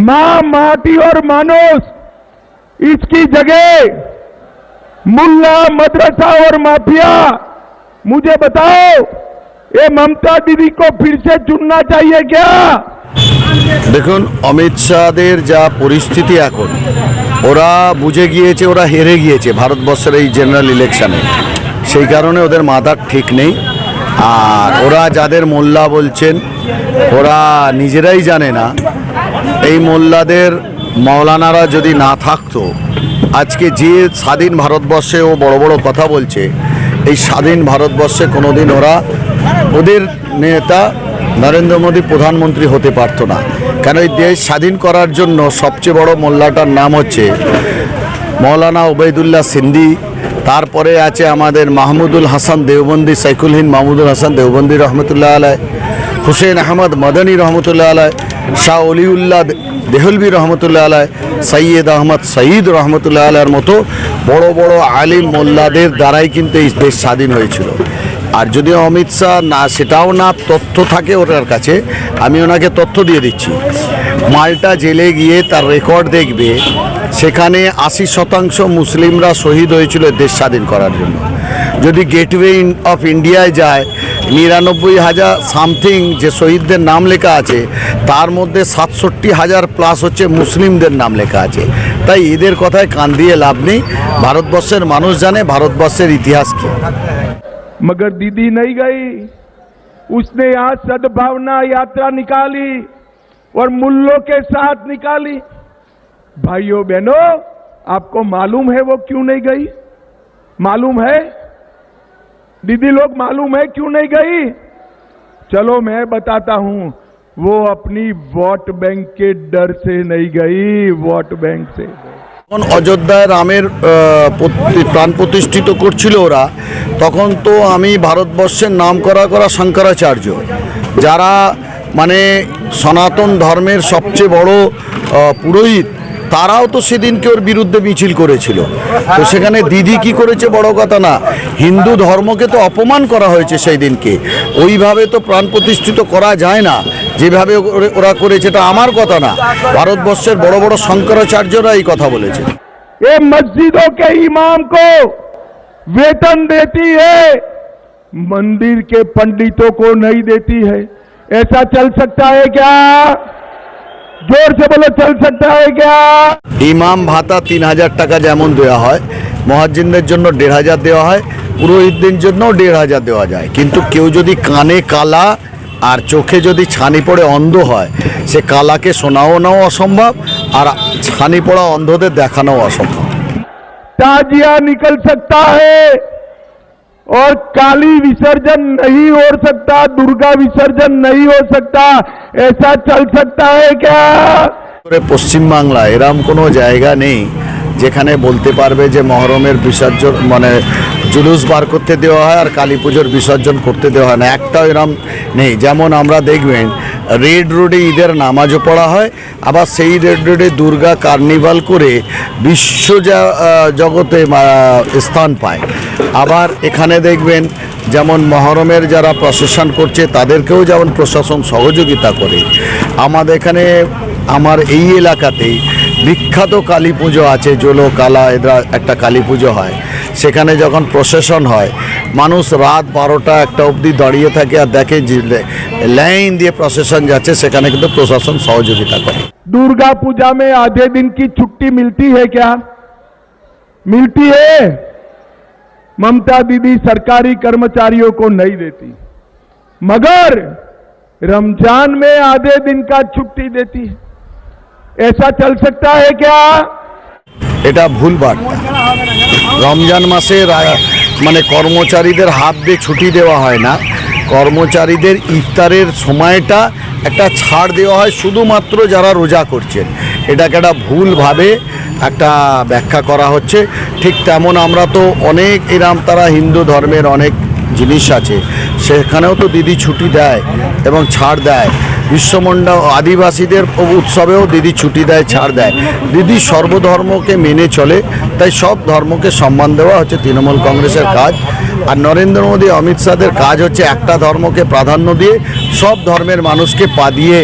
मां माटी और मानुस इसकी जगह मुल्ला मदरसा और माफिया मुझे बताओ ये ममता दीदी को फिर से चुनना चाहिए क्या দেখুন অমিত শাহদের যা পরিস্থিতি এখন ওরা বুঝে গিয়েছে ওরা হেরে গিয়েছে ভারতবর্ষের এই জেনারেল ইলেকশনে সেই কারণে ওদের মাথার ঠিক নেই আর ওরা যাদের মোল্লা বলছেন ওরা নিজেরাই জানে না এই মোল্লাদের মৌলানারা যদি না থাকতো, আজকে যে স্বাধীন ভারতবর্ষে ও বড় বড় কথা বলছে, এই স্বাধীন ভারতবর্ষে কোনোদিন ওরা ওদের নেতা নরেন্দ্র মোদী প্রধানমন্ত্রী হতে পারতো না। কেন এই দেশ স্বাধীন করার জন্য সবচেয়ে বড় মোল্লাটার নাম হচ্ছে মৌলানা ওবায়দুল্লাহ সিন্দি, তারপরে আছে আমাদের মাহমুদুল হাসান দেওবন্দি সাইকুল হিন্দ মাহমুদুল হাসান দেওবন্দি রহমতুল্লাহ আলাই হুসেন আহমদ মদনী রহমতুল্লাহ আলাই শাহ অলিউল্লাহ দেহলবি রহমতুল্লাহ আলাই সৈয়দ আহমদ সঈদ রহমতুল্লাহ আলার মতো বড় বড় আলিম মোল্লাদের দ্বারাই কিন্তু এই দেশ স্বাধীন হয়েছিল। আর যদি অমিত শাহ না, সেটাও না, তথ্য থাকে ওনার কাছে, আমি ওনাকে তথ্য দিয়ে দিচ্ছি। মাল্টা জেলে গিয়ে তার রেকর্ড দেখবে, সেখানে আশি শতাংশ মুসলিমরা শহীদ হয়েছিল দেশ স্বাধীন করার জন্য। যদি গেটওয়ে অফ ইন্ডিয়ায় যায় নিরানব্বই হাজার সামথিং যে শহীদদের নাম লেখা আছে তার মধ্যে সাতষট্টি হাজার প্লাস হচ্ছে মুসলিমদের নাম লেখা আছে তাই এদের কথায় কান দিয়ে লাভ নেই ভারতবর্ষের মানুষ জানে ভারতবর্ষের ইতিহাস কী मगर दीदी नहीं गई उसने यहाँ सद्भावना यात्रा निकाली और मुल्लों के साथ निकाली भाइयों बहनों आपको मालूम है वो क्यों नहीं गई मालूम है दीदी लोग मालूम है क्यों नहीं गई चलो मैं बताता हूं वो अपनी वोट बैंक के डर से नहीं गई वोट बैंक से गई যখন অযোধ্যায় রামের আহ, প্রতি- প্রাণ প্রতিষ্ঠিত করছিল ওরা তখন তো আমি ভারতবর্ষের নাম করা করা শঙ্করাচার্য যারা মানে সনাতন ধর্মের সবচেয়ে বড় আহ, পুরোহিত তারাও তো সেদিনকে ওর বিরুদ্ধে মিছিল করেছিল তো সেখানে দিদি কি করেছে বড় কথা না হিন্দু ধর্মকে তো অপমান করা হয়েছে সেই দিনকে ওইভাবে তো প্রাণ প্রতিষ্ঠিত করা যায় না যেভাবে ওরে- ওরা করেছে এটা আমার কথা না ভারতবর্ষের বড় বড় শঙ্করাচার্যরা এই কথা বলেছে ये मस्जिदों के इमाम को वेतन देती है मंदिर के पंडितों को नहीं देती है ऐसा चल सकता है क्या জোর সে বলে চল হয়ে ইমাম ভাতা তিন হাজার টাকা যেমন দেওয়া হয় মহাজিনদের জন্য দেড় হাজার দেওয়া হয় পুরোহিতদের জন্য দেড় হাজার দেওয়া যায়। কিন্তু কেউ যদি কানে কালা আর চোখে যদি ছানি পড়ে অন্ধ হয় সে কালাকে শোনাও নাও অসম্ভব আর ছানি পড়া অন্ধদের দেখানো অসম্ভব। তাজিয়া নিকল সকতা হ্যাঁ और काली विसर्जन नहीं हो सकता दुर्गा विसर्जन नहीं हो सकता ऐसा चल सकता है क्या করে পশ্চিমবাংলা এরম কোনো জায়গা নেই যেখানে বলতে পারবে যে মহরমের বিসর্জন মানে জুলুস বার করতে দেওয়া হয় আর কালী পুজোর বিসর্জন করতে দেওয়া হয় না একটাও এরম নেই যেমন আমরা দেখবেন রেড রোডে ঈদের নামাজও পড়া হয় আবার সেই রেড রোডে দুর্গা কার্নিভাল করে বিশ্ব যা- আহ, জগতে আহ, স্থান পায় আবার এখানে দেখবেন যেমন মহরমের যারা প্রশাসন করছে তাদেরকেও যেমন প্রশাসন সহযোগিতা করে আমাদের এখানে আমার এই এলাকাতেই বিখ্যাত কালী পুজো আছে জোলো কালা এরা একটা কালী পুজো হয় সেখানে যখন প্রসেশন হয় মানুষ রাত বারোটা একটা অবধি দাঁড়িয়ে থাকে আর দেখে যে লাইন দিয়ে প্রসেশন যাচ্ছে সেখানে কিন্তু প্রশাসন সহযোগিতা করে दुर्गा पूजा में आधे दिन की छुट्टी मिलती है क्या मिलती है ममता दीदी सरकारी कर्मचारियों को नहीं देती मगर रमजान में आधे दिन का छुट्टी देती है ऐसा चल सकता है क्या এটা ভুল বার্তা রমজান মাসে রা- মানে কর্মচারীদের হাত দিয়ে ছুটি দেওয়া হয় না কর্মচারীদের ইফতারের সময়টা একটা ছাড় দেওয়া হয় শুধুমাত্র যারা রোজা করছেন এটাকে একটা ভুলভাবে একটা ব্যাখ্যা করা হচ্ছে। ঠিক তেমন আমরা তো অনেক এরাম তারা হিন্দু ধর্মের অনেক জিনিস আছে। সেখানেও তো দিদি ছুটি দেয় এবং ছাড় দেয়। বিশ্বমন্ডা আদিবাসীদের উৎসবেও দিদি ছুটি দেয়, ছাড় দেয়। দিদি সর্বধর্মকে মেনে চলে, তাই সব ধর্মকে সম্মান দেওয়া হচ্ছে তৃণমূল কংগ্রেসের কাজ। আর নরেন্দ্র মোদী, অমিত শাহের কাজ হচ্ছে একটা ধর্মকে প্রাধান্য দিয়ে সব ধর্মের মানুষকে পা দিয়ে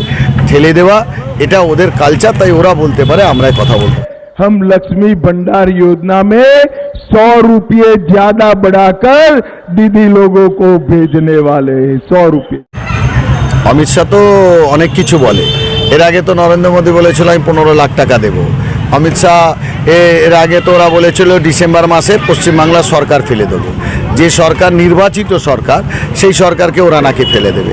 ঠেলে দেওয়া। এটা ওদের কালচার তাই ওরা বলতে পারে আমরাই কথা বলতে পারি। हम लक्ष्मी भंडार योजना में सौ रुपये ज्यादा बढ़ाकर दीदी लोगों को भेजने वाले हैं सौ रुपये অমিত শাহ তো অনেক কিছু বলে এর আগে তো নরেন্দ্র মোদী বলেছিল আমি পনেরো লাখ টাকা দেব অমিত শাহ এ- এর আগে তো ওরা বলেছিল ডিসেম্বর মাসে পশ্চিমবাংলার সরকার ফেলে দেবো যে সরকার নির্বাচিত সরকার সেই সরকারকে ওরা নাকি ফেলে দেবে